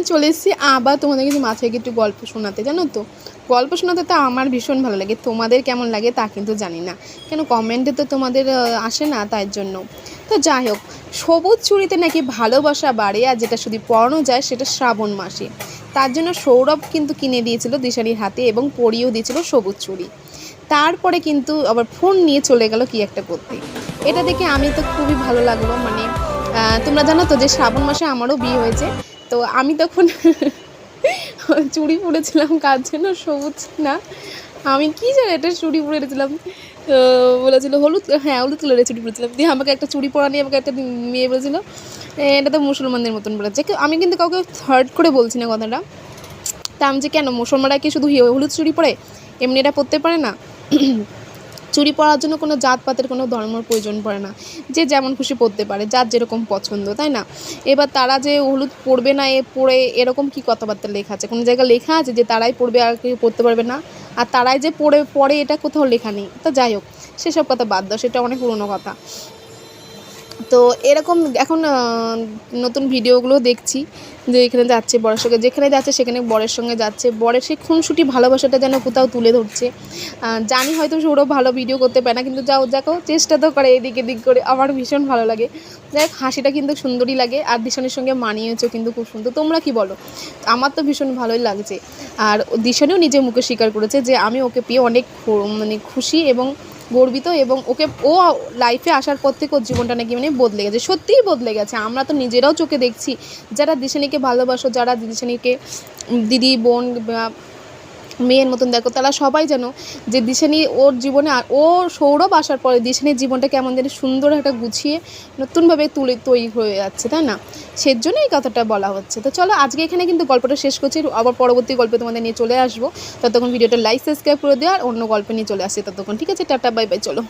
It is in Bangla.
ফ্রেন্ড চলে এসেছি আবার তোমাদের কিছু মাথায় একটু গল্প শোনাতে, জানো তো? গল্প শোনাতে তো আমার ভীষণ ভালো লাগে, তোমাদের কেমন লাগে তা কিন্তু জানি না। কেন কমেন্টে তো তোমাদের আসে না তাই জন্য। তো যাই হোক, সবুজ চুরিতে নাকি ভালোবাসা বাড়ে আর যেটা শুধু পড়ানো যায় সেটা শ্রাবণ মাসে। তার জন্য সৌরভ কিন্তু কিনে দিয়েছিল দিশারির হাতে এবং পরিয়েও দিয়েছিল সবুজ চুরি। তারপরে কিন্তু আবার ফোন নিয়ে চলে গেল কি একটা করতে। এটা দেখে আমি তো খুবই ভালো লাগল মানে তোমরা জানো তো যে শ্রাবণ মাসে আমারও বিয়ে হয়েছে, তো আমি তখন চুড়ি পরেছিলাম, কার জন্য সবুজ না। আমি কি জানি একটা চুড়ি পরেছিলাম, তো বলেছিল, হলুদ হ্যাঁ হলুদ কালারের চুড়ি পরেছিলাম। দিয়ে আমাকে একটা চুড়ি পরা নিয়ে আমাকে একটা মেয়ে বলেছিল এটা তো মুসলমানদের মতন বলেছে আমি কিন্তু কাউকে থার্ড করে বলছি না কথাটা। তা আমি যে, কেন, মুসলমানরা কি শুধু হলুদ চুড়ি পরে? এমনি এটা পরতে পারে না? চুড়ি পরার জন্য কোনো জাতপাতের কোনো ধর্মর প্রয়োজন পড়ে না। যে যেমন খুশি পরতে পারে, যার যেরকম পছন্দ, তাই না? এবার তারা যে হলুদ পরবে না, এ পড়ে এরকম কি কথাবার্তা লেখা আছে? কোনো জায়গায় লেখা আছে যে তারাই পড়বে আর কেউ পড়তে পারবে না? আর তারাই যে পড়ে পড়ে এটা কোথাও লেখা নেই। তা যাই হোক, সেসব কথা বাদ দাও, সেটা অনেক পুরনো কথা। তো এরকম এখন নতুন ভিডিওগুলো দেখছি যে এখানে যাচ্ছে বরের সঙ্গে। যেখানে যাচ্ছে সেখানে বরের সঙ্গে যাচ্ছে। বরের সেই খুনসুটি ভালোবাসাটা যেন কোথাও তুলে ধরছে। জানি হয়তো সৌরভ ভালো ভিডিও করতে পারে না, কিন্তু যাও দেখো চেষ্টা তো করে এদিক এদিক করে। আমার ভীষণ ভালো লাগে। যাই হাসিটা কিন্তু সুন্দরই লাগে, আর দিশানের সঙ্গে মানিয়েছেও কিন্তু খুব সুন্দর। তোমরা কি বলো? আমার তো ভীষণ ভালোই লাগছে। আর দিশানেও নিজের মুখে স্বীকার করেছে যে আমি ওকে পেয়ে অনেক মানে খুশি এবং গর্বিত এবং ওকে, ও লাইফে আসার পর থেকে ওর জীবনটা নাকি মানে বদলে গেছে, সত্যিই বদলে গেছে। আমরা তো নিজেরাও চোখে দেখছি, যারা দিশানিকে ভালোবাসো, যারা দিশানিকে দিদি, বোন মেয়ের মতন, দেখো, তারা সবাই যেন যে দিশানি ওর জীবনে আর ও সৌরভ আসার পরে দিশানির জীবনটা কেমন যেন সুন্দর একটা গুছিয়ে নতুনভাবে তুলে তৈরি হয়ে যাচ্ছে, তাই না? সেজন্য এই কথাটা বলা হচ্ছে। তো চলো, আজকে এখানে কিন্তু গল্পটা শেষ করছি। আবার পরবর্তী গল্পে তোমাদের নিয়ে চলে আসব। ততক্ষণ ভিডিওটা লাইক সাবস্ক্রাইব করে দেওয়া আর অন্য গল্প নিয়ে চলে আসছে ততক্ষণ। ঠিক আছে, টাটা বাই বাই চলো।